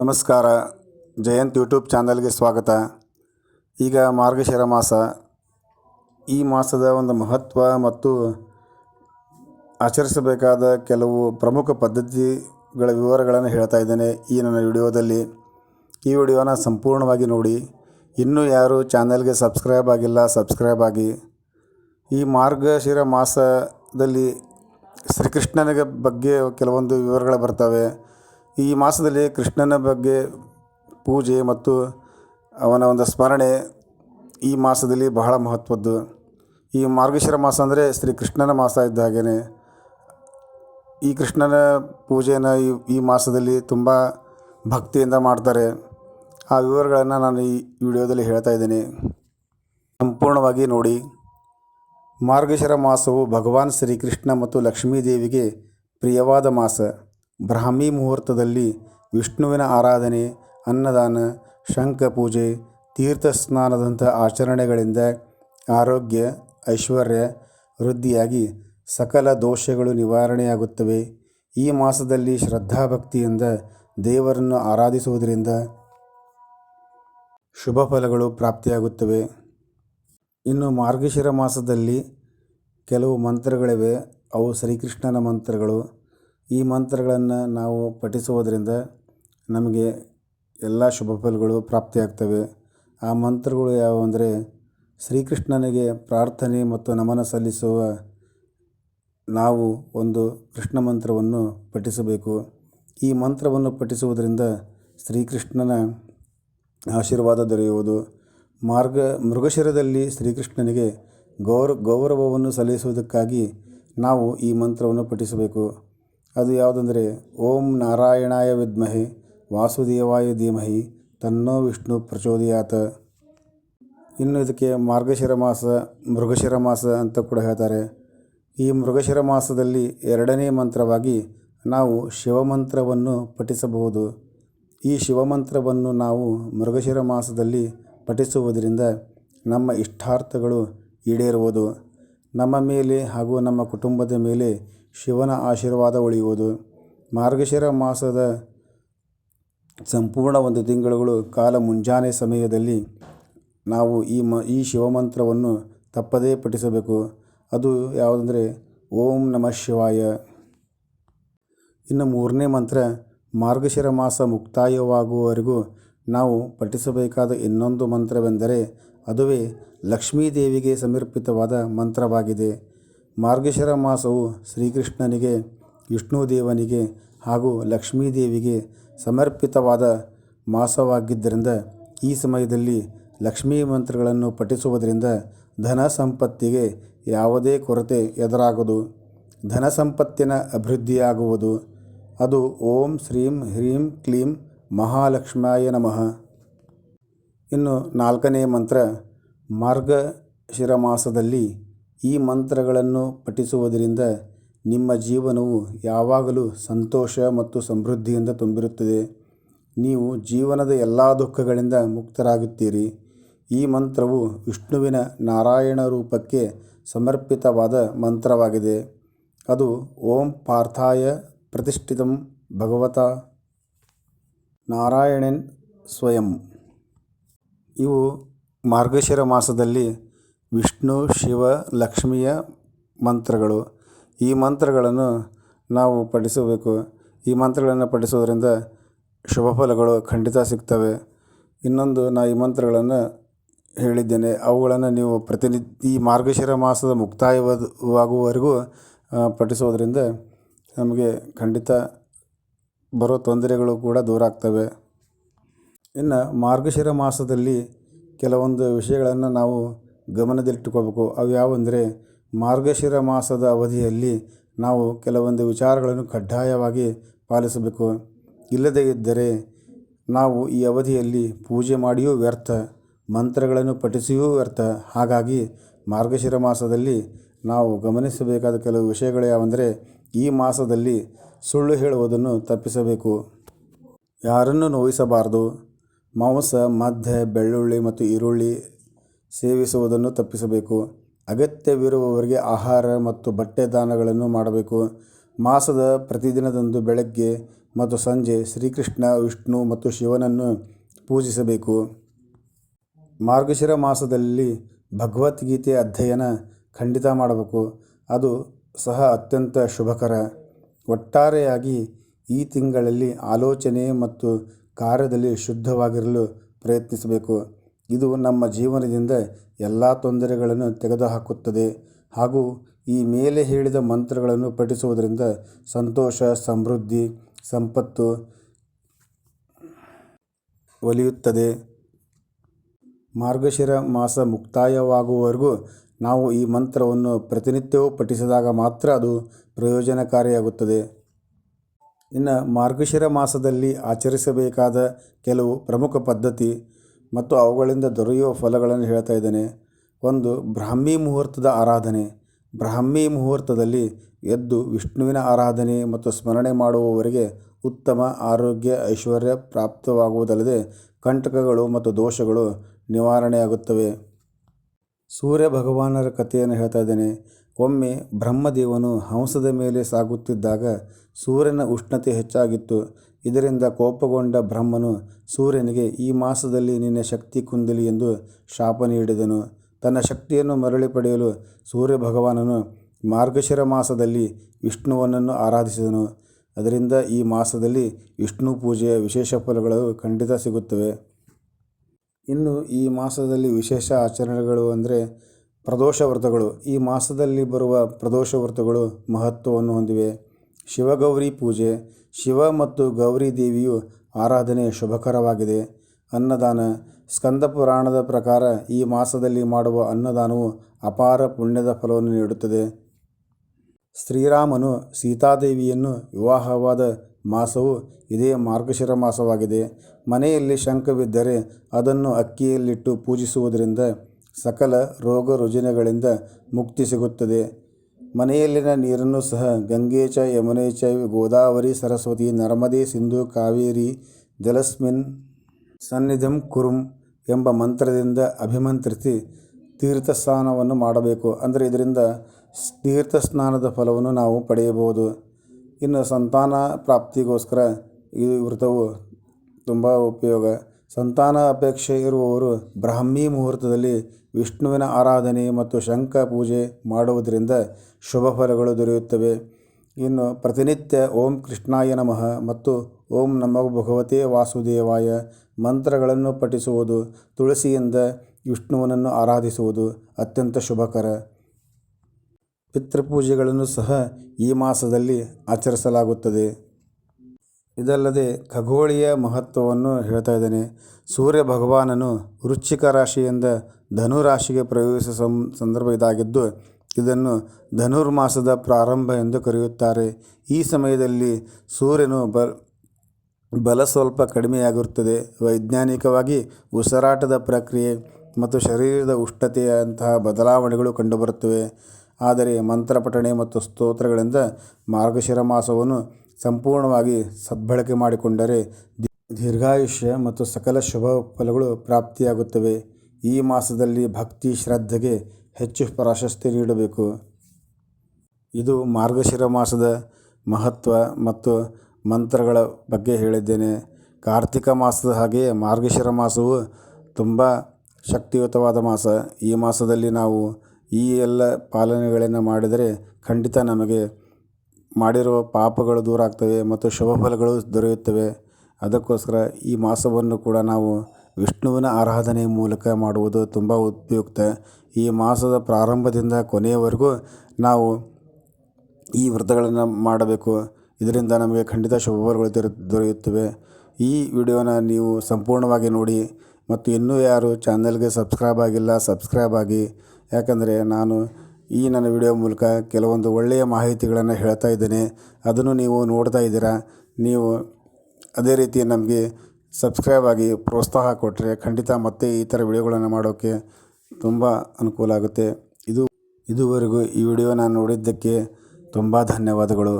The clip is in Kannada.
ನಮಸ್ಕಾರ. ಜಯಂತ್ ಯೂಟ್ಯೂಬ್ ಚಾನಲ್ಗೆ ಸ್ವಾಗತ. ಈಗ ಮಾರ್ಗಶಿರ ಮಾಸ. ಈ ಮಾಸದ ಒಂದು ಮಹತ್ವ ಮತ್ತು ಆಚರಿಸಬೇಕಾದ ಕೆಲವು ಪ್ರಮುಖ ಪದ್ಧತಿಗಳ ವಿವರಗಳನ್ನು ಹೇಳ್ತಾ ಇದ್ದೇನೆ ಈ ನನ್ನ ವಿಡಿಯೋದಲ್ಲಿ. ಈ ವಿಡಿಯೋನ ಸಂಪೂರ್ಣವಾಗಿ ನೋಡಿ. ಇನ್ನೂ ಯಾರು ಚಾನಲ್ಗೆ ಸಬ್ಸ್ಕ್ರೈಬ್ ಆಗಿಲ್ಲ, ಸಬ್ಸ್ಕ್ರೈಬ್ ಆಗಿ. ಈ ಮಾರ್ಗಶಿರ ಮಾಸದಲ್ಲಿ ಶ್ರೀಕೃಷ್ಣನಿಗೆ ಬಗ್ಗೆ ಕೆಲವೊಂದು ವಿವರಗಳು ಬರ್ತವೆ. ಈ ಮಾಸದಲ್ಲಿ ಕೃಷ್ಣನ ಬಗ್ಗೆ ಪೂಜೆ ಮತ್ತು ಅವನ ಒಂದು ಸ್ಮರಣೆ ಈ ಮಾಸದಲ್ಲಿ ಬಹಳ ಮಹತ್ವದ್ದು. ಈ ಮಾರ್ಗಶಿರ ಮಾಸ ಅಂದರೆ ಶ್ರೀ ಕೃಷ್ಣನ ಮಾಸ ಇದ್ದ ಹಾಗೆಯೇ ಈ ಕೃಷ್ಣನ ಪೂಜೆಯನ್ನು ಈ ಈ ಮಾಸದಲ್ಲಿ ತುಂಬ ಭಕ್ತಿಯಿಂದ ಮಾಡ್ತಾರೆ. ಆ ವಿವರಗಳನ್ನು ನಾನು ಈ ವಿಡಿಯೋದಲ್ಲಿ ಹೇಳ್ತಾ ಇದ್ದೀನಿ. ಸಂಪೂರ್ಣವಾಗಿ ನೋಡಿ. ಮಾರ್ಗಶಿರ ಮಾಸವು ಭಗವಾನ್ ಶ್ರೀಕೃಷ್ಣ ಮತ್ತು ಲಕ್ಷ್ಮೀದೇವಿಗೆ ಪ್ರಿಯವಾದ ಮಾಸ. ಬ್ರಾಹ್ಮಿ ಮುಹೂರ್ತದಲ್ಲಿ ವಿಷ್ಣುವಿನ ಆರಾಧನೆ, ಅನ್ನದಾನ, ಶಂಖ ಪೂಜೆ ತೀರ್ಥ ಸ್ನಾನದಂಥ ಆಚರಣೆಗಳಿಂದ ಆರೋಗ್ಯ, ಐಶ್ವರ್ಯ, ವೃದ್ಧಿಯಾಗಿ ಸಕಲ ದೋಷಗಳು ನಿವಾರಣೆಯಾಗುತ್ತವೆ. ಈ ಮಾಸದಲ್ಲಿ ಶ್ರದ್ಧಾಭಕ್ತಿಯಿಂದ ದೇವರನ್ನು ಆರಾಧಿಸುವುದರಿಂದ ಶುಭ ಫಲಗಳು ಪ್ರಾಪ್ತಿಯಾಗುತ್ತವೆ. ಇನ್ನು ಮಾರ್ಗಶಿರ ಮಾಸದಲ್ಲಿ ಕೆಲವು ಮಂತ್ರಗಳಿವೆ. ಅವು ಶ್ರೀಕೃಷ್ಣನ ಮಂತ್ರಗಳು ಈ ಮಂತ್ರಗಳನ್ನು ನಾವು ಪಠಿಸುವುದರಿಂದ ನಮಗೆ ಎಲ್ಲ ಶುಭ ಫಲಗಳು ಪ್ರಾಪ್ತಿಯಾಗ್ತವೆ ಆ ಮಂತ್ರಗಳು ಯಾವುವು ಅಂದರೆ ಶ್ರೀಕೃಷ್ಣನಿಗೆ ಪ್ರಾರ್ಥನೆ ಮತ್ತು ನಮನ ಸಲ್ಲಿಸುವ ನಾವು ಒಂದು ಕೃಷ್ಣ ಮಂತ್ರವನ್ನು ಪಠಿಸಬೇಕು. ಈ ಮಂತ್ರವನ್ನು ಪಠಿಸುವುದರಿಂದ ಶ್ರೀಕೃಷ್ಣನ ಆಶೀರ್ವಾದ ದೊರೆಯುವುದು. ಮಾರ್ಗ, ಮೃಗಶಿರದಲ್ಲಿ ಶ್ರೀಕೃಷ್ಣನಿಗೆ ಗೌರ, ಗೌರವವನ್ನು ಸಲ್ಲಿಸುವುದಕ್ಕಾಗಿ ನಾವು ಈ ಮಂತ್ರವನ್ನು ಪಠಿಸಬೇಕು. ಅದು ಯಾವುದಂದರೆ, ಓಂ ನಾರಾಯಣಾಯ ವಿದ್ಮಹೆ, ವಾಸುದೇವಾಯ ಧೀಮಹಿ, ತನ್ನೋ ವಿಷ್ಣು ಪ್ರಚೋದಯಾತ. ಇನ್ನು ಇದಕ್ಕೆ ಮಾರ್ಗಶಿರ ಮಾಸ, ಮೃಗಶಿರ ಮಾಸ ಅಂತ ಕೂಡ ಹೇಳ್ತಾರೆ. ಈ ಮೃಗಶಿರ ಮಾಸದಲ್ಲಿ ಎರಡನೇ ಮಂತ್ರವಾಗಿ ನಾವು ಶಿವಮಂತ್ರವನ್ನು ಪಠಿಸಬಹುದು. ಈ ಶಿವಮಂತ್ರವನ್ನು ನಾವು ಮೃಗಶಿರ ಮಾಸದಲ್ಲಿ ಪಠಿಸುವುದರಿಂದ ನಮ್ಮ ಇಷ್ಟಾರ್ಥಗಳು ಈಡೇರುವುದು. ನಮ್ಮ ಮೇಲೆ ಹಾಗೂ ನಮ್ಮ ಕುಟುಂಬದ ಮೇಲೆ ಶಿವನ ಆಶೀರ್ವಾದ ಉಳಿಯುವುದು ಮಾರ್ಗಶಿರ ಮಾಸದ ಸಂಪೂರ್ಣ ಒಂದು ತಿಂಗಳುಗಳು ಕಾಲ ಮುಂಜಾನೆ ಸಮಯದಲ್ಲಿ ನಾವು ಈ ಮ, ಈ ಶಿವಮಂತ್ರವನ್ನು ತಪ್ಪದೇ ಪಠಿಸಬೇಕು. ಅದು ಯಾವುದಂದರೆ, ಓಂ ನಮಃ ಶಿವಾಯ. ಇನ್ನು ಮೂರನೇ ಮಂತ್ರ, ಮಾರ್ಗಶಿರ ಮಾಸ ಮುಕ್ತಾಯವಾಗುವವರೆಗೂ ನಾವು ಪಠಿಸಬೇಕಾದ ಇನ್ನೊಂದು ಮಂತ್ರವೆಂದರೆ, ಅದುವೇ ಲಕ್ಷ್ಮೀದೇವಿಗೆ ಸಮರ್ಪಿತವಾದ ಮಂತ್ರವಾಗಿದೆ. ಮಾರ್ಗಶಿರ ಮಾಸವು ಶ್ರೀಕೃಷ್ಣನಿಗೆ ವಿಷ್ಣುದೇವನಿಗೆ ಹಾಗೂ ಲಕ್ಷ್ಮೀದೇವಿಗೆ ಸಮರ್ಪಿತವಾದ ಮಾಸವಾಗಿದ್ದರಿಂದ, ಈ ಸಮಯದಲ್ಲಿ ಲಕ್ಷ್ಮೀ ಮಂತ್ರಗಳನ್ನು ಪಠಿಸುವುದರಿಂದ ಧನ ಸಂಪತ್ತಿಗೆ ಯಾವುದೇ ಕೊರತೆ ಎದುರಾಗದು. ಧನ ಸಂಪತ್ತಿನ ಅಭಿವೃದ್ಧಿಯಾಗುವುದು. ಅದು ಓಂ ಶ್ರೀಂ ಹ್ರೀಂ ಕ್ಲೀಂ ಮಹಾಲಕ್ಷ್ಮಾಯ ನಮಃ. ಇನ್ನು ನಾಲ್ಕನೇ ಮಂತ್ರ, ಮಾರ್ಗಶಿರ ಮಾಸದಲ್ಲಿ ಈ ಮಂತ್ರಗಳನ್ನು ಪಠಿಸುವುದರಿಂದ ನಿಮ್ಮ ಜೀವನವು ಯಾವಾಗಲೂ ಸಂತೋಷ ಮತ್ತು ಸಮೃದ್ಧಿಯಿಂದ ತುಂಬಿರುತ್ತದೆ. ನೀವು ಜೀವನದ ಎಲ್ಲ ದುಃಖಗಳಿಂದ ಮುಕ್ತರಾಗುತ್ತೀರಿ. ಈ ಮಂತ್ರವು ವಿಷ್ಣುವಿನ ನಾರಾಯಣ ರೂಪಕ್ಕೆ ಸಮರ್ಪಿತವಾದ ಮಂತ್ರವಾಗಿದೆ. ಅದು ಓಂ ಪಾರ್ಥಾಯ ಪ್ರತಿಷ್ಠಿತಂ ಭಗವತ ನಾರಾಯಣನ್ ಸ್ವಯಂ. ಇವು ಮಾರ್ಗಶಿರ ಮಾಸದಲ್ಲಿ ವಿಷ್ಣು, ಶಿವ, ಲಕ್ಷ್ಮಿಯ ಮಂತ್ರಗಳು. ಈ ಮಂತ್ರಗಳನ್ನು ನಾವು ಪಠಿಸಬೇಕು. ಈ ಮಂತ್ರಗಳನ್ನು ಪಠಿಸೋದರಿಂದ ಶುಭ ಫಲಗಳು ಖಂಡಿತ ಸಿಗ್ತವೆ. ಇನ್ನೊಂದು, ನಾ ಈ ಮಂತ್ರಗಳನ್ನು ಹೇಳಿದ್ದೇನೆ. ಅವುಗಳನ್ನು ನೀವು ಪ್ರತಿನಿತ್ಯ, ಈ ಮಾರ್ಗಶಿರ ಮಾಸದ ಮುಕ್ತಾಯವಾಗುವವರೆಗೂ ಪಠಿಸೋದರಿಂದ ನಮಗೆ ಖಂಡಿತ ಬರೋ ತೊಂದರೆಗಳು ಕೂಡ ದೂರ ಆಗ್ತವೆ. ಇನ್ನು ಮಾರ್ಗಶಿರ ಮಾಸದಲ್ಲಿ ಕೆಲವೊಂದು ವಿಷಯಗಳನ್ನು ನಾವು ಗಮನದಲ್ಲಿಟ್ಟುಕೋಬೇಕು. ಅವು ಯಾವುವೆಂದರೆ ಮಾರ್ಗಶಿರ ಮಾಸದ ಅವಧಿಯಲ್ಲಿ ನಾವು ಕೆಲವೊಂದು ವಿಚಾರಗಳನ್ನು ಕಡ್ಡಾಯವಾಗಿ ಪಾಲಿಸಬೇಕು. ಇಲ್ಲದೇ ಇದ್ದರೆ ನಾವು ಈ ಅವಧಿಯಲ್ಲಿ ಪೂಜೆ ಮಾಡಿಯೂ ವ್ಯರ್ಥ, ಮಂತ್ರಗಳನ್ನು ಪಠಿಸಿಯೂ ವ್ಯರ್ಥ. ಹಾಗಾಗಿ ಮಾರ್ಗಶಿರ ಮಾಸದಲ್ಲಿ ನಾವು ಗಮನಿಸಬೇಕಾದ ಕೆಲವು ವಿಷಯಗಳು ಯಾವೆಂದರೆ, ಈ ಮಾಸದಲ್ಲಿ ಸುಳ್ಳು ಹೇಳುವುದನ್ನು ತಪ್ಪಿಸಬೇಕು. ಯಾರನ್ನು ನೋಯಿಸಬಾರದು. ಮಾಂಸ ಮದ್ಯ ಬೆಳ್ಳುಳ್ಳಿ ಮತ್ತು ಈರುಳ್ಳಿ ಸೇವಿಸುವುದನ್ನು ತಪ್ಪಿಸಬೇಕು. ಅಗತ್ಯವಿರುವವರಿಗೆ ಆಹಾರ ಮತ್ತು ಬಟ್ಟೆ ದಾನಗಳನ್ನು ಮಾಡಬೇಕು. ಮಾಸದ ಪ್ರತಿದಿನದಂದು ಬೆಳಗ್ಗೆ ಮತ್ತು ಸಂಜೆ ಶ್ರೀಕೃಷ್ಣ, ವಿಷ್ಣು ಮತ್ತು ಶಿವನನ್ನು ಪೂಜಿಸಬೇಕು. ಮಾರ್ಗಶಿರ ಮಾಸದಲ್ಲಿ ಭಗವದ್ಗೀತೆ ಅಧ್ಯಯನ ಖಂಡಿತ ಮಾಡಬೇಕು. ಅದು ಸಹ ಅತ್ಯಂತ ಶುಭಕರ. ಒಟ್ಟಾರೆಯಾಗಿ ಈ ತಿಂಗಳಲ್ಲಿ ಆಲೋಚನೆ ಮತ್ತು ಕಾರ್ಯದಲ್ಲಿ ಶುದ್ಧವಾಗಿರಲು ಪ್ರಯತ್ನಿಸಬೇಕು. ಇದು ನಮ್ಮ ಜೀವನದಿಂದ ಎಲ್ಲ ತೊಂದರೆಗಳನ್ನು ತೆಗೆದುಹಾಕುತ್ತದೆ. ಹಾಗೂ ಈ ಮೇಲೆ ಹೇಳಿದ ಮಂತ್ರಗಳನ್ನು ಪಠಿಸುವುದರಿಂದ ಸಂತೋಷ, ಸಮೃದ್ಧಿ, ಸಂಪತ್ತು ಒಲಿಯುತ್ತದೆ. ಮಾರ್ಗಶಿರ ಮಾಸ ಮುಕ್ತಾಯವಾಗುವವರೆಗೂ ನಾವು ಈ ಮಂತ್ರವನ್ನು ಪ್ರತಿನಿತ್ಯವೂ ಪಠಿಸಿದಾಗ ಮಾತ್ರ ಅದು ಪ್ರಯೋಜನಕಾರಿಯಾಗುತ್ತದೆ. ಇನ್ನು ಮಾರ್ಗಶಿರ ಮಾಸದಲ್ಲಿ ಆಚರಿಸಬೇಕಾದ ಕೆಲವು ಪ್ರಮುಖ ಪದ್ಧತಿ ಮತ್ತು ಅವುಗಳಿಂದ ದೊರೆಯುವ ಫಲಗಳನ್ನು ಹೇಳ್ತಾ ಇದ್ದೇನೆ. ಒಂದು, ಬ್ರಾಹ್ಮಿ ಮುಹೂರ್ತದ ಆರಾಧನೆ. ಬ್ರಾಹ್ಮಿ ಮುಹೂರ್ತದಲ್ಲಿ ಎದ್ದು ವಿಷ್ಣುವಿನ ಆರಾಧನೆ ಮತ್ತು ಸ್ಮರಣೆ ಮಾಡುವವರಿಗೆ ಉತ್ತಮ ಆರೋಗ್ಯ ಐಶ್ವರ್ಯ ಪ್ರಾಪ್ತವಾಗುವುದಲ್ಲದೆ ಕಂಟಕಗಳು ಮತ್ತು ದೋಷಗಳು ನಿವಾರಣೆಯಾಗುತ್ತವೆ. ಸೂರ್ಯ ಭಗವಾನರ ಕಥೆಯನ್ನು ಹೇಳ್ತಾ ಇದ್ದೇನೆ. ಒಮ್ಮೆ ಬ್ರಹ್ಮದೇವನು ಹಂಸದ ಮೇಲೆ ಸಾಗುತ್ತಿದ್ದಾಗ ಸೂರ್ಯನ ಉಷ್ಣತೆ ಹೆಚ್ಚಾಗಿತ್ತು. ಇದರಿಂದ ಕೋಪಗೊಂಡ ಬ್ರಹ್ಮನು ಸೂರ್ಯನಿಗೆ, ಈ ಮಾಸದಲ್ಲಿ ನಿನ್ನ ಶಕ್ತಿ ಕುಂದಲಿ ಎಂದು ಶಾಪ ನೀಡಿದನು. ತನ್ನ ಶಕ್ತಿಯನ್ನು ಮರಳಿ ಪಡೆಯಲು ಸೂರ್ಯ ಭಗವಾನನು ಮಾರ್ಗಶಿರ ಮಾಸದಲ್ಲಿ ವಿಷ್ಣುವನನ್ನು ಆರಾಧಿಸಿದನು. ಅದರಿಂದ ಈ ಮಾಸದಲ್ಲಿ ವಿಷ್ಣು ಪೂಜೆಯ ವಿಶೇಷ ಫಲಗಳು ಖಂಡಿತ ಸಿಗುತ್ತವೆ. ಇನ್ನು ಈ ಮಾಸದಲ್ಲಿ ವಿಶೇಷ ಆಚರಣೆಗಳು ಅಂದರೆ ಪ್ರದೋಷ ವ್ರತಗಳು. ಈ ಮಾಸದಲ್ಲಿ ಬರುವ ಪ್ರದೋಷ ವ್ರತಗಳು ಮಹತ್ವವನ್ನು ಹೊಂದಿವೆ. ಶಿವಗೌರಿ ಪೂಜೆ, ಶಿವ ಮತ್ತು ಗೌರಿ ದೇವಿಯು ಆರಾಧನೆ ಶುಭಕರವಾಗಿದೆ. ಅನ್ನದಾನ. ಸ್ಕಂದ ಪುರಾಣದ ಪ್ರಕಾರ ಈ ಮಾಸದಲ್ಲಿ ಮಾಡುವ ಅನ್ನದಾನವು ಅಪಾರ ಪುಣ್ಯದ ಫಲವನ್ನು ನೀಡುತ್ತದೆ. ಶ್ರೀರಾಮನು ಸೀತಾದೇವಿಯನ್ನು ವಿವಾಹವಾದ ಮಾಸವು ಇದೇ ಮಾರ್ಗಶಿರ ಮಾಸವಾಗಿದೆ. ಮನೆಯಲ್ಲಿ ಶಂಕವಿದ್ದರೆ ಅದನ್ನು ಅಕ್ಕಿಯಲ್ಲಿಟ್ಟು ಪೂಜಿಸುವುದರಿಂದ ಸಕಲ ರೋಗ ರುಜಿನಗಳಿಂದ ಮುಕ್ತಿ ಸಿಗುತ್ತದೆ. ಮನೆಯಲ್ಲಿನ ನೀರನ್ನು ಸಹ ಗಂಗೆ ಚ ಯಮುನೆ ಗೋದಾವರಿ, ಸರಸ್ವತಿ, ನರ್ಮದೆ, ಸಿಂಧು, ಕಾವೇರಿ, ಜಲಸ್ಮಿನ್, ಸನ್ನಿಧಿಂ ಕುರುಂ ಎಂಬ ಮಂತ್ರದಿಂದ ಅಭಿಮಂತ್ರಿಸಿ ತೀರ್ಥಸ್ನಾನವನ್ನು ಮಾಡಬೇಕು. ಅಂದರೆ ಇದರಿಂದ ತೀರ್ಥ ಸ್ನಾನದ ಫಲವನ್ನು ನಾವು ಪಡೆಯಬಹುದು. ಇನ್ನು ಸಂತಾನ ಪ್ರಾಪ್ತಿಗೋಸ್ಕರ ಈ ವ್ರತವು ತುಂಬ ಉಪಯೋಗ. ಸಂತಾನ ಅಪೇಕ್ಷೆ ಇರುವವರು ಬ್ರಾಹ್ಮಿ ಮುಹೂರ್ತದಲ್ಲಿ ವಿಷ್ಣುವಿನ ಆರಾಧನೆ ಮತ್ತು ಶಂಖ ಪೂಜೆ ಮಾಡುವುದರಿಂದ ಶುಭ ಫಲಗಳು ದೊರೆಯುತ್ತವೆ. ಇನ್ನು ಪ್ರತಿನಿತ್ಯ ಓಂ ಕೃಷ್ಣಾಯ ನಮಃ ಮತ್ತು ಓಂ ನಮೋ ಭಗವತೆ ವಾಸುದೇವಾಯ ಮಂತ್ರಗಳನ್ನು ಪಠಿಸುವುದು, ತುಳಸಿಯಿಂದ ವಿಷ್ಣುವನನ್ನು ಆರಾಧಿಸುವುದು ಅತ್ಯಂತ ಶುಭಕರ. ಪಿತೃಪೂಜೆಗಳನ್ನು ಸಹ ಈ ಮಾಸದಲ್ಲಿ ಆಚರಿಸಲಾಗುತ್ತದೆ. ಇದಲ್ಲದೆ ಖಗೋಳೀಯ ಮಹತ್ವವನ್ನು ಹೇಳ್ತಾ ಇದ್ದಾನೆ. ಸೂರ್ಯ ಭಗವಾನನು ವೃಶ್ಚಿಕ ರಾಶಿಯಿಂದ ಧನು ರಾಶಿಗೆ ಪ್ರವೇಶ ಸಂ ಸಂದರ್ಭ ಇದಾಗಿದ್ದು, ಇದನ್ನು ಧನುರ್ಮಾಸದ ಪ್ರಾರಂಭ ಎಂದು ಕರೆಯುತ್ತಾರೆ. ಈ ಸಮಯದಲ್ಲಿ ಸೂರ್ಯನು ಬ, ಬಲ ಸ್ವಲ್ಪ ಕಡಿಮೆಯಾಗಿರುತ್ತದೆ. ವೈಜ್ಞಾನಿಕವಾಗಿ ಉಸಿರಾಟದ ಪ್ರಕ್ರಿಯೆ ಮತ್ತು ಶರೀರದ ಉಷ್ಣತೆಯಂತಹ ಬದಲಾವಣೆಗಳು ಕಂಡುಬರುತ್ತವೆ. ಆದರೆ ಮಂತ್ರಪಠಣೆ ಮತ್ತು ಸ್ತೋತ್ರಗಳಿಂದ ಮಾರ್ಗಶಿರ ಮಾಸವನ್ನು ಸಂಪೂರ್ಣವಾಗಿ ಸದ್ಬಳಕೆ ಮಾಡಿಕೊಂಡರೆ ದೀರ್ಘಾಯುಷ್ಯ ಮತ್ತು ಸಕಲ ಶುಭ ಫಲಗಳು ಪ್ರಾಪ್ತಿಯಾಗುತ್ತವೆ. ಈ ಮಾಸದಲ್ಲಿ ಭಕ್ತಿ ಶ್ರದ್ಧೆಗೆ ಹೆಚ್ಚು ಪ್ರಾಶಸ್ತ್ಯ ನೀಡಬೇಕು. ಇದು ಮಾರ್ಗಶಿರ ಮಾಸದ ಮಹತ್ವ ಮತ್ತು ಮಂತ್ರಗಳ ಬಗ್ಗೆ ಹೇಳಿದ್ದೇನೆ. ಕಾರ್ತಿಕ ಮಾಸದ ಹಾಗೆಯೇ ಮಾರ್ಗಶಿರ ಮಾಸವು ತುಂಬ ಶಕ್ತಿಯುತವಾದ ಮಾಸ. ಈ ಮಾಸದಲ್ಲಿ ನಾವು ಈ ಎಲ್ಲ ಪಾಲನೆಗಳನ್ನು ಮಾಡಿದರೆ ಖಂಡಿತ ನಮಗೆ ಮಾಡಿರುವ ಪಾಪಗಳು ದೂರ ಆಗ್ತವೆ ಮತ್ತು ಶುಭ ಫಲಗಳು ದೊರೆಯುತ್ತವೆ. ಅದಕ್ಕೋಸ್ಕರ ಈ ಮಾಸವನ್ನು ಕೂಡ ನಾವು ವಿಷ್ಣುವಿನ ಆರಾಧನೆ ಮೂಲಕ ಮಾಡುವುದು ತುಂಬ ಉಪಯುಕ್ತ. ಈ ಮಾಸದ ಪ್ರಾರಂಭದಿಂದ ಕೊನೆಯವರೆಗೂ ನಾವು ಈ ವ್ರತಗಳನ್ನು ಮಾಡಬೇಕು. ಇದರಿಂದ ನಮಗೆ ಖಂಡಿತ ಶುಭ ಫಲಗಳು ದೊರೆ, ದೊರೆಯುತ್ತವೆ. ಈ ವಿಡಿಯೋನ ನೀವು ಸಂಪೂರ್ಣವಾಗಿ ನೋಡಿ ಮತ್ತು ಇನ್ನೂ ಯಾರು ಚಾನಲ್ಗೆ ಸಬ್ಸ್ಕ್ರೈಬ್ ಆಗಿಲ್ಲ ಸಬ್ಸ್ಕ್ರೈಬ್ ಆಗಿ. ಯಾಕಂದರೆ ನಾನು ಈ ನನ್ನ ವಿಡಿಯೋ ಮೂಲಕ ಕೆಲವೊಂದು ಒಳ್ಳೆಯ ಮಾಹಿತಿಗಳನ್ನು ಹೇಳ್ತಾ ಇದ್ದೇನೆ. ಅದನ್ನು ನೀವು ನೋಡ್ತಾ ಇದ್ದೀರಾ? ನೀವು ಅದೇ ರೀತಿ ನಮಗೆ ಸಬ್ಸ್ಕ್ರೈಬ್ ಆಗಿ ಪ್ರೋತ್ಸಾಹ ಕೊಟ್ಟರೆ ಖಂಡಿತ ಮತ್ತೆ ಈ ಥರ ವಿಡಿಯೋಗಳನ್ನು ಮಾಡೋಕ್ಕೆ ತುಂಬ ಅನುಕೂಲ ಆಗುತ್ತೆ. ಇದು ಇದುವರೆಗೂ ಈ ವಿಡಿಯೋನ ನೋಡಿದ್ದಕ್ಕೆ ತುಂಬ ಧನ್ಯವಾದಗಳು.